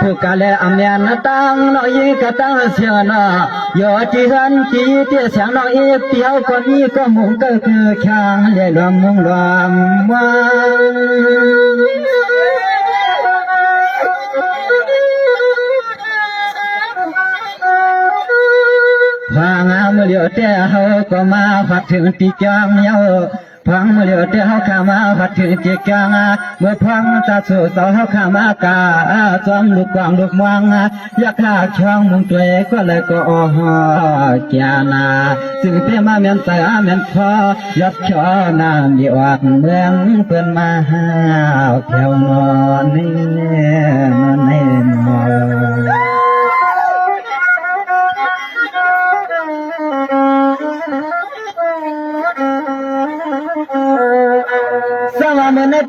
ผู้กาเลอเมียนตังน้อยกะตังเสียนะยอจีรันจีเตียเสียงน้อยเปียวก็มีก็มุงก็คือข้างเล่รวมมุงรวมวัง พังมือเลียวเต้เฮาก็มาพัดถึงตีจางเยา พังมือเลียวเต้เฮาข้ามาพัดถึงตีจางเมื่อพังตาสู่เสาเฮาข้ามากาจอมลูกกวางลูกมวงอยากฆ่าช่องมุงตัวก็เลยก็อ้อเกียนาซึ่งเปียมาเมียนใส่เมียนพอยับชอนามีวักเมืองเพื่อนมาหาแถวนอนนี่นอนนี่นอน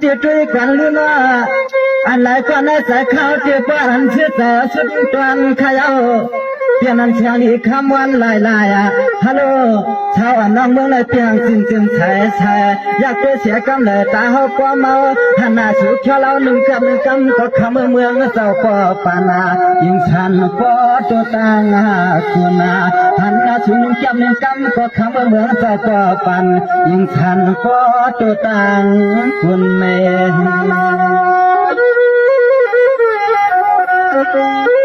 วามนติตุยกันลุนาอันไหนก็ในสายข้าวที่ป้านเชื่อแต่สุดตวนขยาวเพียงนั้นเชียงอีกคำวันลายลายอะฮัลโหลชาวอันน้องเมืองเลยเพียงจริงจริงใช่ใช่อยากจะเสียกำเลยตาเขากว่าเมาหันหน้าสู่เขียวเราหนึ่งกำหนึ่งกำก็คำเมืองเมืองเจ้าก็ปานายิ่งฉันก็ตัวต่างคุณนาหันหน้าสู่หนึ่งกำหนึ่งกำก็คำเมืองเมืองเจ้าก็ปันยิ่งฉันก็ตัวต่างคุณแม่อ๋อ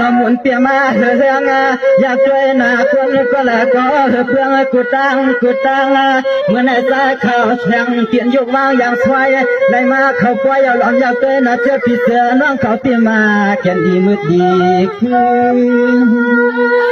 น้ำมุนเปียมาเฮืองอยากช่วยนาคนก็แล้วก็เพื่องกูตังกูตังเมื่อในสาขาวแข็งเปลี่ยนยกวางอย่างสวยได้มาเข้าป่วยเอาหลอนอยากช่วยนาเจ้าพี่เสือน้องเขาเปียมาแก่นดีมืดดีคือ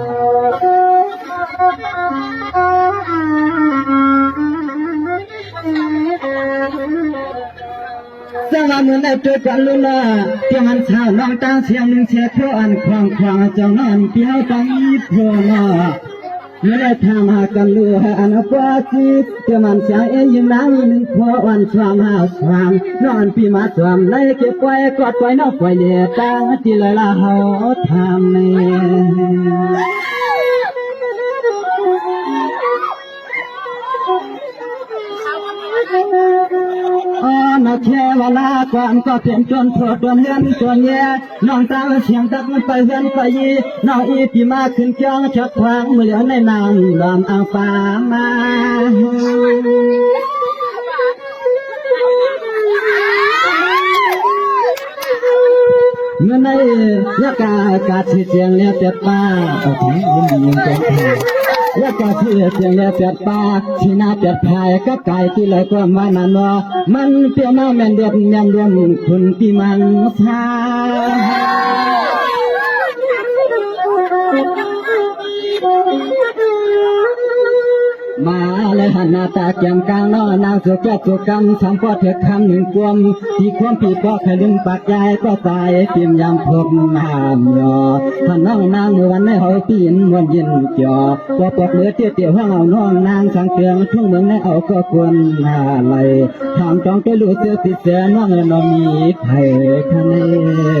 วในเฮาก็จะให้ก็เลยเปลี่ยนที่หมายที่ตรังที่กลางวิหารหลวงอายันดัดจุนนางสวยที่ปวงห้ามเจ้าห้ามเธอกันกันนอนสวามือในตัวกันลุนาเพียงอันเช้าน้องตาเสียงหนึ่งเชโคอันควางควางจังนอนเปียวตังอีพวนาเมื่อได้ทำหากันลูอันปาจิตเพียงมันเสียงเอ็ยิ้มล้างหนึ่งพอวันสวามหาสวามนอนปีมาสวามในเก็บไว้กอดไว้นอกไว้เลียตาที่เลยลาเฮาทา เวลาความก็เปลี่ยนจนโผล่ตัวเงินตัวแย่น้องตาเสียงตักมันไปเฮือนไปยีน้องอีที่มาขึ้นเกียงชักทางมือเหลือในน้ำลำอ่างฟ้ามาเมื่อในยากากาศเสียงเลียเป็ดป้าโอ้โหยินดียิน แล้วกาศเสียงเลียเป็ดปาที่นาเปียดพายก็ไก่ที่เลยก็มานันว่ามันเปียมาแม่นเดียดแม่นเดือนคุณพี่มังชา มาเลยหันหน้าตาเกียมกลางนอนางสุกแก่สุกรรมทำพ่อเถิดคำหนึ่งกวมที่ความผิดก็เคยลืมปากยายก็ตายเตรียมยามพบนามยอท่านน้องนางเมื่อวันในหอยปีนมวนยินจอก็ปกเลือเตี้ยเตี้ยห้องเอาน้องนางสังเกียงทุ่งเมืองในเอาก็ควรหน้าไหลถามจองไปรู้เสื้อติดเสือน้องเอ๋น้องมีไผ่คะแนน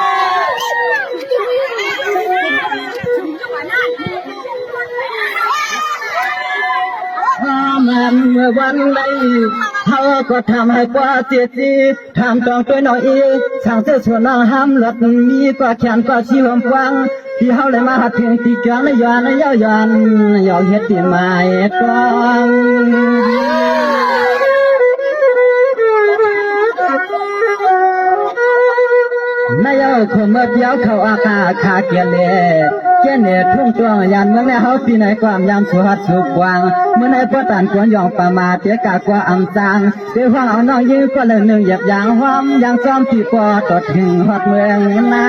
มันเมื่อวันใดเขาก็ทำให้กว่าเสียจีทำต้องตัวหน่อยสั่งเสื้อชวนน้องห้ามหลับมีกว่าแขนกว่าชีวมฟัง ที่เฮาเลยมาถึงที่จวนย้อนย้อนย้อนย้อนเฮ็ดที่หมายกอง นายเอาคนมาเดียวเขาอาคาคาเกียเล เจเนทุ่งจวงยันเมื่อแม่เฮาปีไหนความยามสุหัดสุกวางเมื่อในพ่อตันกวนยองประมาเตียกากว่าอำจางเดี๋ยวฟังเอาน้องยื้อก็เลยหนึ่งหยับยางหอมยางซ้อมที่ปอตดถึงฮอดเมืองนา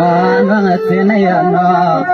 อ่อนวังเสียในนอแค่เวลาก็เหลือทำตะกาเก็บเสือสาวปีละมาสาวสาวสาเทียบใจกินอาให้นาเนี่ยยังปิ่มเกียกอำมาลูใส่ไข่มือหอมกวางผูอัน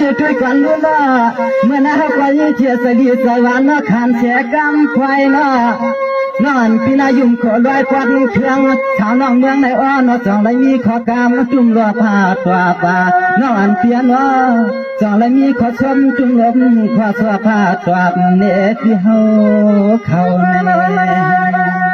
จะช่วยกันรู้ละเมื่อนาควายเทียสลีสวรรค์ขันเสียกำควายละนอนปีนายุ่มขอลอยควันเครื่องชาวน้องเมืองในอ้อนจองเลยมีขอกามจุ่มรอผ้าตัวป่านอนเปียนอจองเลยมีขอชมจุ่มลมขอสวผ้าตัวเนที่เฮาเข้าใน